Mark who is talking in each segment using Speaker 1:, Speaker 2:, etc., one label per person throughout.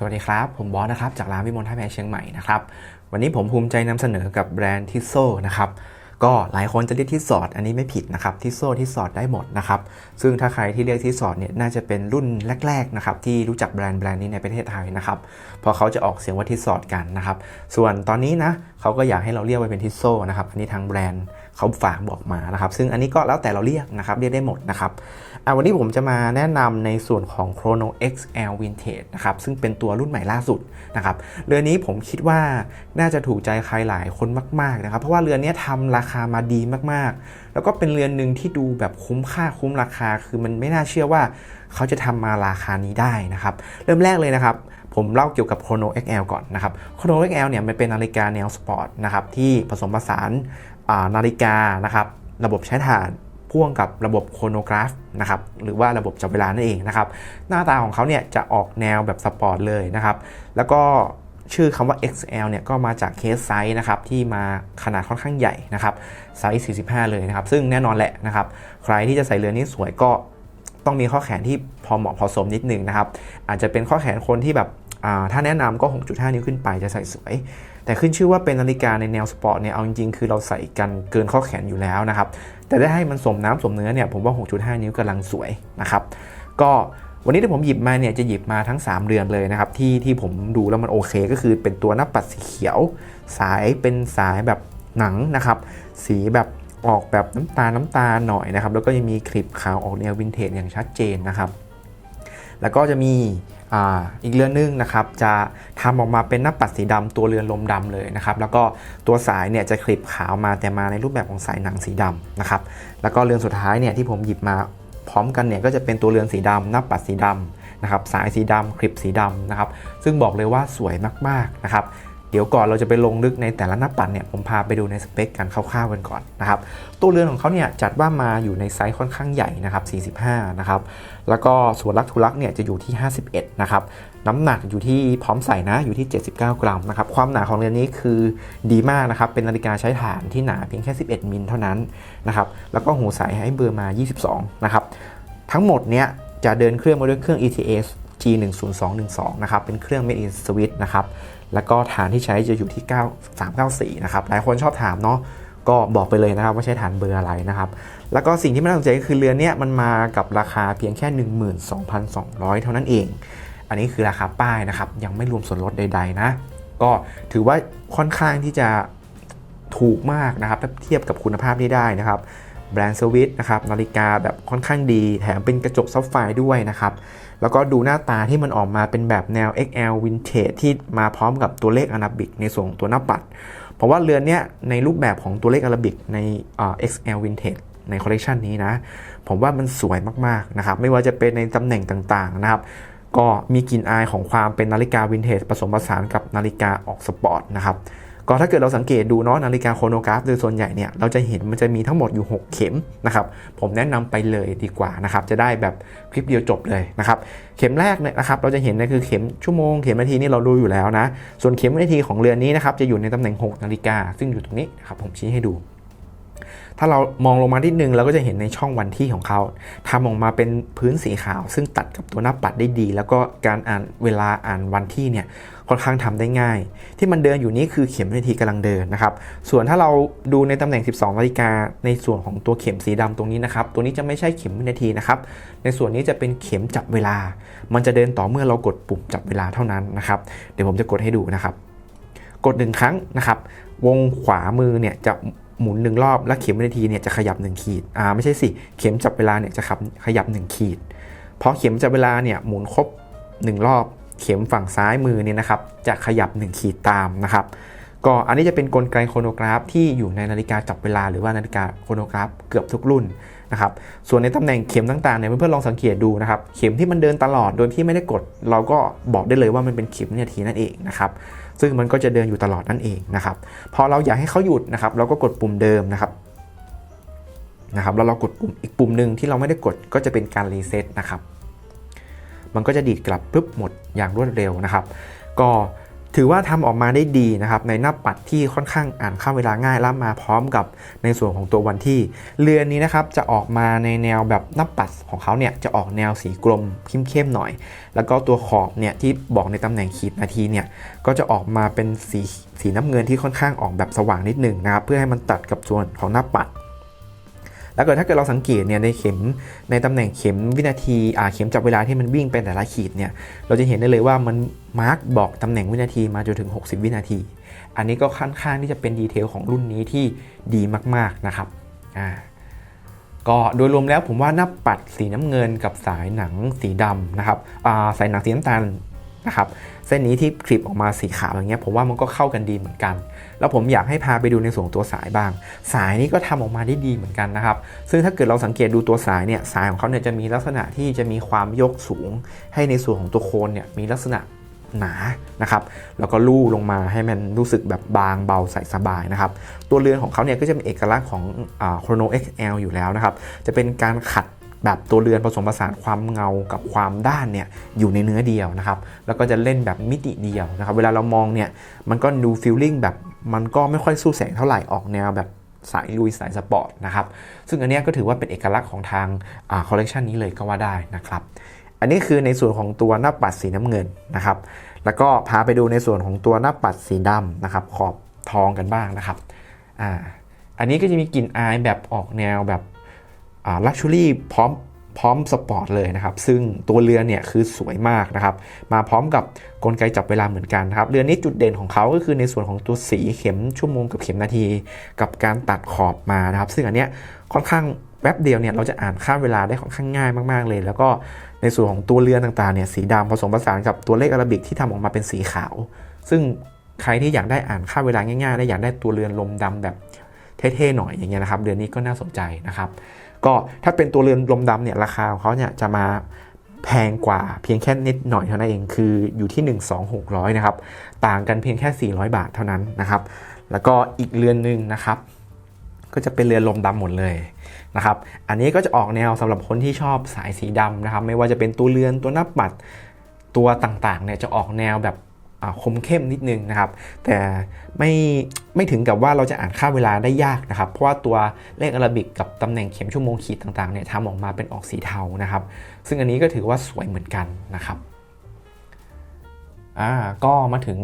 Speaker 1: สวัสดีครับ ผมบอสนะครับ จากร้านวิมลท่าแพเชียงใหม่นะครับ วันนี้ผมภูมิใจนำเสนอกับแบรนด์ทิโซนะครับก็หลายคนจะเรียกทิสอดอันนี้ไม่ผิดนะครับทิโซทิสอดได้หมดนะครับซึ่งถ้าใครที่เรียกทิสอดเนี่ยน่าจะเป็นรุ่นแรกๆนะครับที่รู้จักแบรนด์แบรนด์นี้ในประเทศไทยนะครับพราะเขาจะออกเสียงว่าทิสอดกันนะครับส่วนตอนนี้นะเขาก็อยากให้เราเรียกว่าเป็นทิโซนะครับอันนี้ทางแบรนด์ เขาฝากบอกมานะครับ ซึ่งอันนี้ก็แล้วแต่เราเรียกนะครับ เรียกได้หมดนะครับวันนี้ผมจะมาแนะนำในส่วนของ Chrono XL Vintage นะครับ ซึ่งเป็นตัวรุ่นใหม่ล่าสุดนะครับ เรือนนี้ผมคิดว่าน่าจะถูกใจใครหลายคนมาก ๆ นะครับ เพราะว่าเรือนนี้ทำราคามาดีมาก ๆ แล้วก็เป็นเรือนหนึ่งที่ดูแบบคุ้มค่าคุ้มราคา คือมันไม่น่าเชื่อว่าเขาจะทำมาราคานี้ได้นะครับ เริ่มแรกเลยนะครับ ผมเล่าเกี่ยวกับ Chrono XL ก่อนนะครับ Chrono XL เนี่ยมันเป็นนาฬิกาแนวสปอร์ตนะครับที่ผสมผสานนาฬิกานะครับระบบใช้ถ่านพ่วงกับระบบโครโนกราฟนะครับหรือว่าระบบจับเวลานั่นเองนะครับหน้าตาของเขาเนี่ยจะออกแนวแบบสปอร์ตเลยนะครับแล้วก็ชื่อคำว่า XL เนี่ยก็มาจากเคสไซส์นะครับที่มาขนาดค่อนข้างใหญ่นะครับไซส์ 45 เลยนะครับซึ่งแน่นอนแหละนะครับใครที่จะใส่เรือนนี้สวยก็ต้องมีข้อแขนที่พอเหมาะพอสมนิดนึงนะครับอาจจะเป็นข้อแขนคนที่แบบ ถ้าแนะนำก็ 6.5 นิ้วขึ้นไปจะใส่สวย แต่ขึ้นชื่อว่าเป็นนาฬิกาในแนวสปอร์ตเนี่ยเอาจริงๆ คือเราใส่กันเกินข้อแขนอยู่แล้วนะครับ แต่ได้ให้มันสมน้ำสมเนื้อเนี่ยผมว่า 6.5 นิ้วกำลังสวยนะครับ ก็วันนี้ที่ผมหยิบมาเนี่ยจะหยิบมาทั้ง 3 เรือนเลยนะครับ ที่ที่ผมดูแล้วมันโอเค ก็คือเป็นตัวหน้าปัดสีเขียว สายเป็นสายแบบหนังนะครับ สีแบบออกแบบน้ำตาลน้ำตาลหน่อยนะครับ แล้วก็ยังมีคลิปขาวออกแนววินเทจอย่างชัดเจนนะครับ แล้วก็จะมี อีกเรือนนึงนะครับจะทำออกมาเป็นหน้าปัดสีดำตัวเรือนลมดำเลยนะครับแล้วก็ตัวสายเนี่ยจะคลิปขาวมาแต่มาในรูปแบบของสายหนังสีดำนะครับแล้วก็เรือนสุดท้ายเนี่ยที่ผมหยิบมาพร้อมกันเนี่ยก็จะเป็นตัวเรือนสีดำหน้าปัดสีดำนะครับสายสีดำคลิปสีดำนะครับซึ่งบอกเลยว่าสวยมากๆนะครับ เดี๋ยวก่อนเราจะไปลงลึกในแต่ละหน้าปัดเนี่ยผมพาไปดูในสเปคกันคร่าวๆกันก่อนนะครับตัวเรือนของเขาเนี่ยจัดว่ามาอยู่ในไซส์ค่อนข้างใหญ่นะครับ 45 นะครับ แล้วก็ส่วนลักทุลักเนี่ยจะอยู่ที่ 51 นะครับ น้ำหนักอยู่ที่พร้อมใส่นะอยู่ที่ 79 กรัมนะครับ ความหนาของเรือนนี้คือดีมากนะครับ เป็นนาฬิกาใช้ฐานที่หนาเพียงแค่ 11 มิลเท่านั้นนะครับ แล้วก็หูสายให้เบอร์มา 22 นะครับ ทั้งหมดเนี่ยจะเดินเครื่องมาด้วยเครื่อง ETS G10212 นะครับ เป็นเครื่อง Made in Swiss นะครับ แล้วก็ฐานที่ใช้จะอยู่ที่ 9 394 นะครับ หลายคนชอบถามเนาะ ก็บอกไปเลยนะครับว่าใช้ฐานเบอร์อะไรนะครับ แล้วก็สิ่งที่น่าสนใจก็คือเรือนเนี้ยมันมากับราคาเพียงแค่ 12,200 เท่านั้นเอง อันนี้คือราคาป้ายนะครับ ยังไม่รวมส่วนลดใด ๆ นะ ก็ถือว่าค่อนข้างที่จะถูกมากนะครับถ้าเทียบกับคุณภาพที่ได้นะครับแบรนด์สวิตนะครับนาฬิกาแบบค่อนข้างดี แถมเป็นกระจกซับไฟด้วยนะครับ แล้วก็ดูหน้าตาที่มันออกมาเป็นแบบแนว XL Vintage ที่มาพร้อมกับตัวเลขอาราบิกในส่วนของตัวหน้าปัด เพราะว่าเรือนเนี้ยในรูปแบบของตัวเลขอาราบิกในเอ่อ XL Vintage ในคอลเลกชันนี้นะ ผมว่ามันสวยมากๆนะครับ ไม่ว่าจะเป็นในตำแหน่งต่างๆนะครับ ก็มีกลิ่นอายของความเป็นนาฬิกาวินเทจผสมผสานกับนาฬิกาออกสปอร์ตนะครับ ก็ถ้าเกิดเราสังเกตดูเนาะนาฬิกาโครโนกราฟโดยส่วนใหญ่เนี่ยเราจะเห็นมันจะมีทั้งหมดอยู่ 6 เข็มนะครับผมแนะนำไปเลยดีกว่านะครับจะได้แบบคลิปเดียวจบเลยนะครับเข็มแรกเนี่ยนะครับเราจะเห็นนะคือเข็มชั่วโมงเข็มนาทีนี่เรารู้อยู่แล้วนะส่วนเข็มนาทีของเรือนนี้นะครับจะอยู่ในตำแหน่ง 6 นาฬิกา ซึ่งอยู่ตรงนี้นะครับผมชี้ให้ดูถ้าเรามองลงมาที่หนึ่งเราก็จะเห็นในช่องวันที่ของเขาทำออกมาเป็นพื้นสีขาว ซึ่งตัดกับตัวหน้าปัดได้ดี แล้วก็การอ่านเวลาอ่านวันที่เนี่ย ค่อนข้างทำได้ง่าย ที่มันเดินอยู่นี้คือเข็มนาทีกำลังเดินนะครับ ส่วนถ้าเราดูในตำแหน่ง 12นาฬิกาในส่วนของตัวเข็มสีดำตรงนี้นะครับ ตัวนี้จะไม่ใช่เข็มนาทีนะครับ ในส่วนนี้จะเป็นเข็มจับเวลา มันจะเดินต่อเมื่อเรากดปุ่มจับเวลาเท่านั้นนะครับ เดี๋ยวผมจะกดให้ดูนะครับ กดหนึ่งครั้งนะครับ วงขวามือเนี่ยจะหมุนหนึ่งรอบและเข็มนาทีเนี่ยจะขยับ 1 ขีด อ่าไม่ใช่สิ เข็มจับเวลาเนี่ยจะขับขยับ 1 ขีดพอเข็มจับเวลาเนี่ยหมุนครบ 1 รอบ เข็มฝั่งซ้ายมือเนี่ยนะครับจะขยับ 1 ขีดตามนะครับก็อันนี้จะเป็นนกลไกโครโนกราฟที่อยู่ในนาฬิกาจับเวลาหรือว่านาฬิกาโครโนกราฟเกือบทุกรุ่นนะครับส่วนในตำแหน่งเข็มต่างๆเนี่ยเพื่อนๆลองสังเกตดูนะครับเข็มที่มันเดินตลอดโดยที่ไม่ได้กด เราก็บอกได้เลยว่ามันเป็นเข็มนาทีนั่นเองนะครับซึ่งมันก็จะเดินอยู่ตลอดนั่นเองนะครับพอเราอยากให้เขาหยุดนะครับเราก็กดปุ่มเดิมนะครับนะครับแล้วเรากดปุ่มอีกปุ่มหนึ่งที่เราไม่ได้กดก็จะเป็นการรีเซ็ตนะครับ มันก็จะดีดกลับปุ๊บหมดอย่างรวดเร็วนะครับ ก็ถือว่าทำออกมาได้ดีนะครับ ในหน้าปัดที่ค่อนข้างอ่านค่ามเวลาง่ายและมาพร้อมกับในส่วนของตัววันที่ เรือนนี้นะครับจะออกมาในแนวแบบหน้าปัดของเขาเนี่ยจะออกแนวสีกลมเข้มๆหน่อย แล้วก็ตัวขอบเนี่ยที่บอกในตำแหน่งขีดนาทีเนี่ยก็จะออกมาเป็นสีสีน้ำเงินที่ค่อนข้างออกแบบสว่างนิดหนึ่งนะครับเพื่อให้มันตัดกับส่วนของหน้าปัด แล้วก็ถ้าเกิดเราสังเกตเนี่ยในเข็มในตำแหน่งเข็มวินาทีอ่าเข็มจับเวลาที่มันวิ่งเป็นแต่ละขีดเนี่ยเราจะเห็นได้เลยว่ามันมาร์กบอกตำแหน่งวินาทีมาจนถึง 60 วินาที อันนี้ก็ค่อนข้างที่จะเป็นดีเทลของรุ่นนี้ที่ดีมากๆนะครับอ่าก็โดยรวมแล้วผมว่าหน้าปัดสีน้ำเงินกับสายหนังสีดำนะครับอ่าสายหนังสีน้ำตาล นะครับเส้นนี้ที่คลิปออกมาสีขาวอย่างเงี้ยผมว่ามันก็เข้ากันดีเหมือนกัน แล้วผมอยากให้พาไปดูในส่วนตัวสายบ้าง สายนี้ก็ทำออกมาได้ดีเหมือนกันนะครับ ซึ่งถ้าเกิดเราสังเกตดูตัวสายเนี่ยสายของเขาเนี่ยจะมีลักษณะที่จะมีความยกสูง ให้ในส่วนของตัวโคนเนี่ยมีลักษณะหนานะครับ แล้วก็ลู่ลงมาให้มันรู้สึกแบบบางเบาใส่สบายนะครับ ตัวเรือนของเขาเนี่ยก็จะเป็นเอกลักษณ์ของโครโน XL อยู่แล้วนะครับ จะเป็นการขัด แบบตัวเรือนผสมผสานความเงากับความด้านเนี่ยอยู่ในเนื้อเดียวนะครับแล้วก็จะเล่นแบบมิติเดียวนะครับเวลาเรามองเนี่ยมันก็ดูฟีลลิ่งแบบมันก็ไม่ค่อยสู้แสงเท่าไหร่ออกแนวแบบสายลุยสายสปอร์ตนะครับซึ่งอันนี้ก็ถือว่าเป็นเอกลักษณ์ของทางคอลเลกชันนี้เลยก็ว่าได้นะครับอันนี้คือในส่วนของตัวหน้าปัดสีน้ำเงินนะครับแล้วก็พาไปดูในส่วนของตัวหน้าปัดสีดำนะครับขอบทองกันบ้างนะครับอ่าอันนี้ก็จะมีกลิ่นอายแบบออกแนวแบบ ลักชัวรี่พร้อมพร้อมสปอร์ตเลยนะครับ ซึ่งตัวเรือเนี่ยคือสวยมากนะครับ มาพร้อมกับกลไกจับเวลาเหมือนกันครับ เรือนี้จุดเด่นของเขาก็คือในส่วนของตัวสีเข็มชั่วโมงกับเข็มนาที กับการตัดขอบมานะครับ ซึ่งอันเนี้ยค่อนข้างแป๊บเดียวเนี่ยเราจะอ่านค่าเวลาได้ค่อนข้างง่ายมากๆเลย แล้วก็ในส่วนของตัวเรือนต่างๆเนี่ยสีดำผสมผสานกับตัวเลขอาราบิกที่ทำออกมาเป็นสีขาว ซึ่งใครที่อยากได้อ่านค่าเวลาง่ายๆและอยากได้ตัวเรือนลมดำแบบเท่ๆหน่อยอย่างเงี้ยนะครับเดือนนี้ก็น่าสนใจนะครับ ก็ถ้าเป็นตัวเรือนลมดำเนี่ยราคาของเขาเนี่ยจะมาแพงกว่าเพียงแค่นิดหน่อยเท่านั้นเองคืออยู่ที่ 12600นะครับต่างกันเพียงแค่ 400 บาทเท่านั้นนะครับ แล้วก็อีกเรือนหนึ่งนะครับ ก็จะเป็นเรือนลมดำหมดเลยนะครับ อันนี้ก็จะออกแนวสำหรับคนที่ชอบสายสีดำนะครับ ไม่ว่าจะเป็นตัวเรือนตัวน้าปัดตัวต่างๆเนี่ยจะออกแนวแบบ คมเข้มนิดนึงนะครับ แต่ไม่ไม่ถึงกับว่าเราจะอ่านค่าเวลาได้ยากนะครับ เพราะว่าตัวเลขอาราบิกกับตำแหน่งเข็มชั่วโมงขีดต่างๆเนี่ยทำออกมาเป็นออกสีเทานะครับ ซึ่งอันนี้ก็ถือว่าสวยเหมือนกันนะครับอ่าก็มาถึง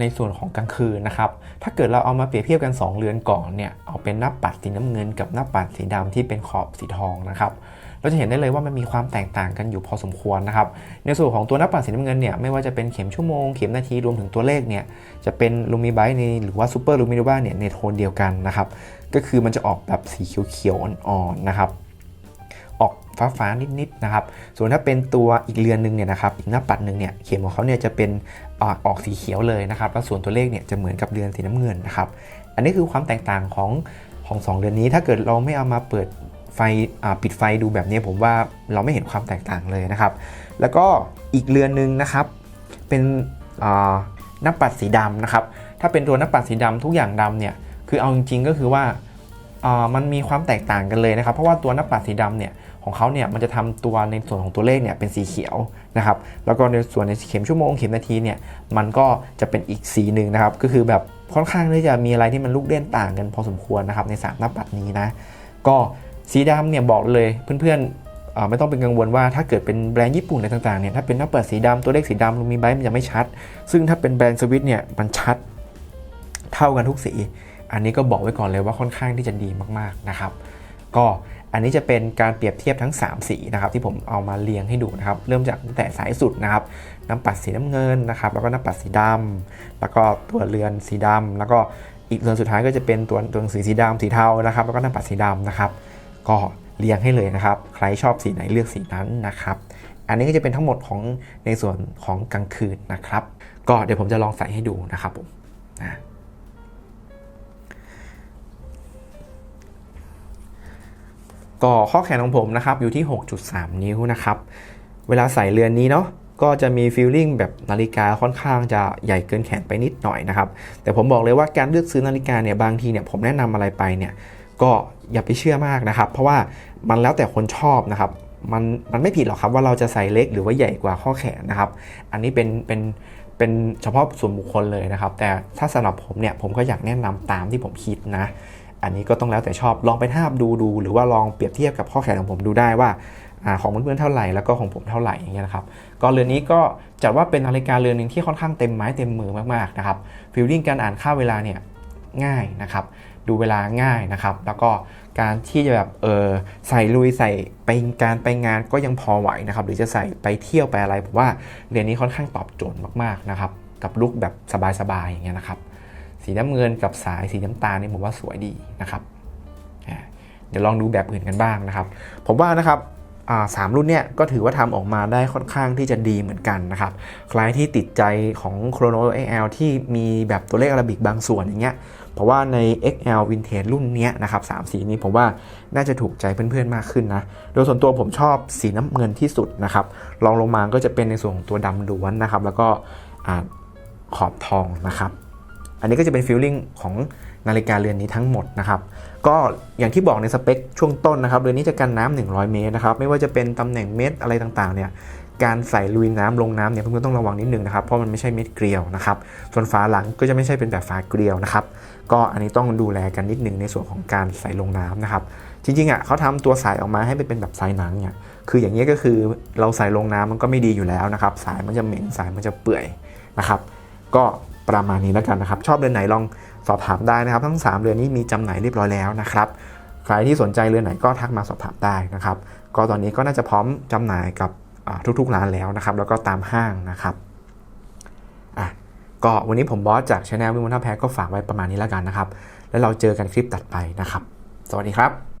Speaker 1: ในส่วนของกลางคืนนะครับ ถ้าเกิดเราเอามาเปรียบเทียบกัน 2 เรือนก่อนเนี่ย เอาเป็นหน้าปัดสีน้ำเงินกับหน้าปัดสีดำที่เป็นขอบสีทองนะครับ เราจะเห็นได้เลยว่ามันมีความแตกต่างกันอยู่พอสมควรนะครับ ในส่วนของตัวหน้าปัดสีน้ำเงินเนี่ยไม่ว่าจะเป็นเข็มชั่วโมงเข็มนาทีรวมถึงตัวเลขเนี่ยจะเป็นลูมิไบต์ในหรือว่าซูเปอร์ลูมิโนวาเนี่ยในโทนเดียวกันนะครับก็คือมันจะออกแบบสีเขียวๆอ่อนๆนะครับออกฟ้าๆนิดๆนะครับ ส่วนถ้าเป็นตัวอีกเรือนหนึ่งเนี่ยนะครับ อีกหน้าปัดหนึ่งเนี่ย เข็มของเขาเนี่ยจะเป็นออกสีเขียวเลยนะครับ แล้วส่วนตัวเลขเนี่ยจะเหมือนกับเรือนสีน้ำเงินนะครับ อันนี้คือความแตกต่างของของสองเรือนนี้ ถ้าเกิดเราไม่เอามาเปิด ไฟปิดไฟดูแบบนี้ผมว่าเราไม่เห็นความแตกต่างเลยนะครับ แล้วก็อีกเรือนหนึ่งนะครับเป็นหน้าปัดสีดำนะครับ ถ้าเป็นตัวหน้าปัดสีดำทุกอย่างดำเนี่ยคือเอาจริงๆก็คือว่ามันมีความแตกต่างกันเลยนะครับ เพราะว่าตัวหน้าปัดสีดำเนี่ยของเขาเนี่ยมันจะทำตัวในส่วนของตัวเลขเนี่ยเป็นสีเขียวนะครับแล้วก็ในส่วนในเข็มชั่วโมงเข็มนาทีเนี่ยมันก็จะเป็นอีกสีหนึ่งนะครับ ก็คือแบบค่อนข้างที่จะมีอะไรที่มันลูกเล่นต่างกันพอสมควรนะครับใน3หน้าปัดนี้นะก็ สีดำเนี่ยบอกเลยเพื่อนๆไม่ต้องเป็นกังวลว่าถ้าเกิดเป็นแบรนด์ญี่ปุ่นอะไรต่างๆเนี่ยถ้าเป็นหน้าเปิดสีดำตัวเลขสีดำลูมีไบมันจะไม่ชัด ซึ่งถ้าเป็นแบรนด์สวิตเนี่ยมันชัดเท่ากันทุกสี อันนี้ก็บอกไว้ก่อนเลยว่าค่อนข้างที่จะดีมากๆนะครับ ก็อันนี้จะเป็นการเปรียบเทียบทั้ง 3 สีนะครับที่ผมเอามาเรียงให้ดูนะครับ เริ่มจากตั้งแต่สายสุดนะครับน้ำปัดสีน้ำเงินนะครับ แล้วก็น้ำปัดสีดำแล้วก็ตัวเรือนสีดำแล้วก็อีกเรือนสุดท้ายก็จะเป็นตัวตัวสีสีดำสีเทานะครับ แล้วก็น้ำปัดสีดำนะครับ ก็เรียงให้เลยนะครับ ใครชอบสีไหนเลือกสีนั้นนะครับ อันนี้ก็จะเป็นทั้งหมดของในส่วนของกลางคืนนะครับ ก็เดี๋ยวผมจะลองใส่ให้ดูนะครับผมนะก็ข้อแขนของผมนะครับอยู่ที่ 6.3 นิ้วนะครับ เวลาใส่เรือนนี้เนาะก็จะมีฟีลลิ่งแบบนาฬิกาค่อนข้างจะใหญ่เกินแขนไปนิดหน่อยนะครับ แต่ผมบอกเลยว่าการเลือกซื้อนาฬิกาเนี่ยบางทีเนี่ยผมแนะนำอะไรไปเนี่ย ก็อย่าไปเชื่อมากนะครับ เพราะว่ามันแล้วแต่คนชอบนะครับมันมันไม่ผิดหรอกครับว่าเราจะใส่เล็กหรือว่าใหญ่กว่าข้อแขนนะครับ อันนี้เป็นเป็นเป็นเฉพาะส่วนบุคคลเลยนะครับ แต่ถ้าสำหรับผมเนี่ยผมก็อยากแนะนำตามที่ผมคิดนะ อันนี้ก็ต้องแล้วแต่ชอบลองไปทาบดูดู หรือว่าลองเปรียบเทียบกับข้อแขนของผมดูได้ว่าอาของเพื่อนๆเท่าไหร่แล้วก็ของผมเท่าไหร่อย่างเงี้ยนะครับก็เรือนนี้ก็จัดว่าเป็นนาฬิกาเรือนหนึ่งที่ค่อนข้างเต็มไม้เต็มมือมากๆนะครับฟิลลิ่งการอ่านค่าเวลาเนี่ยง่ายนะครับ ดูเวลาง่ายนะครับ แล้วก็การที่จะแบบเออใส่ลุยใส่ไปการไปงานก็ยังพอไหวนะครับ หรือจะใส่ไปเที่ยวไปอะไรผมว่าเรือนนี้ค่อนข้างตอบโจทย์มากๆนะครับ กับลุคแบบสบายๆอย่างเงี้ยนะครับ สีน้ำเงินกับสายสีน้ำตาลนี่ผมว่าสวยดีนะครับเดี๋ยวลองดูแบบอื่นกันบ้างนะครับ ผมว่านะครับ สามรุ่นเนี่ยก็ถือว่าทำออกมาได้ค่อนข้างที่จะดีเหมือนกันนะครับ ใครที่ติดใจของ Chrono XL ที่มีแบบตัวเลขอาราบิกบางส่วนอย่างเงี้ยเพราะว่าใน XL Vintage รุ่นเนี้ยนะครับสามสีนี้ผมว่าน่าจะถูกใจเพื่อนๆมากขึ้นนะ โดยส่วนตัวผมชอบสีน้ำเงินที่สุดนะครับรองลงมาก็จะเป็นในส่วนของตัวดำล้วนนะครับ แล้วก็ขอบทองนะครับ อันนี้ก็จะเป็นฟีลลิ่งของนาฬิกาเรือนนี้ทั้งหมดนะครับ ก็อย่างที่บอกในสเปคช่วงต้นนะครับเรือนนี้จะกันน้ำ100 เมตรนะครับไม่ว่าจะเป็นตำแหน่งเม็ดอะไรต่างๆเนี่ยการใส่ลุยน้ำลงน้ำเนี่ยเพื่อนๆต้องระวังนิดนึงนะครับเพราะมันไม่ใช่เม็ดเกลียวนะครับส่วนฝาหลังก็จะไม่ใช่เป็นแบบฝาเกลียวนะครับก็อันนี้ต้องดูแลกันนิดนึงในส่วนของการใส่ลงน้ำนะครับจริงๆอะเขาทำตัวสายออกมาให้เป็นแบบสายหนังเนี่ยคืออย่างนี้ก็คือเราใส่ลงน้ำมันก็ไม่ดีอยู่แล้วนะครับสายมันจะเหม็นสายมันจะเปื่อยนะครับก็ประมาณนี้แล้วกันนะครับ ชอบเรือนไหนลอง สอบถามได้นะครับ ทั้ง 3 เรือนนี้มีจำหน่ายเรียบร้อยแล้วนะครับใครที่สนใจเรือนไหนก็ทักมาสอบถามได้นะครับ ก็ตอนนี้ก็น่าจะพร้อมจำหน่ายกับทุกๆร้านแล้วนะครับ แล้วก็ตามห้างนะครับอะก็วันนี้ผมบอสจากชาแนลวิมลท่าแพ้ก็ฝากไว้ประมาณนี้แล้วกันนะครับ แล้วเราเจอกันคลิปตัดไปนะครับ สวัสดีครับ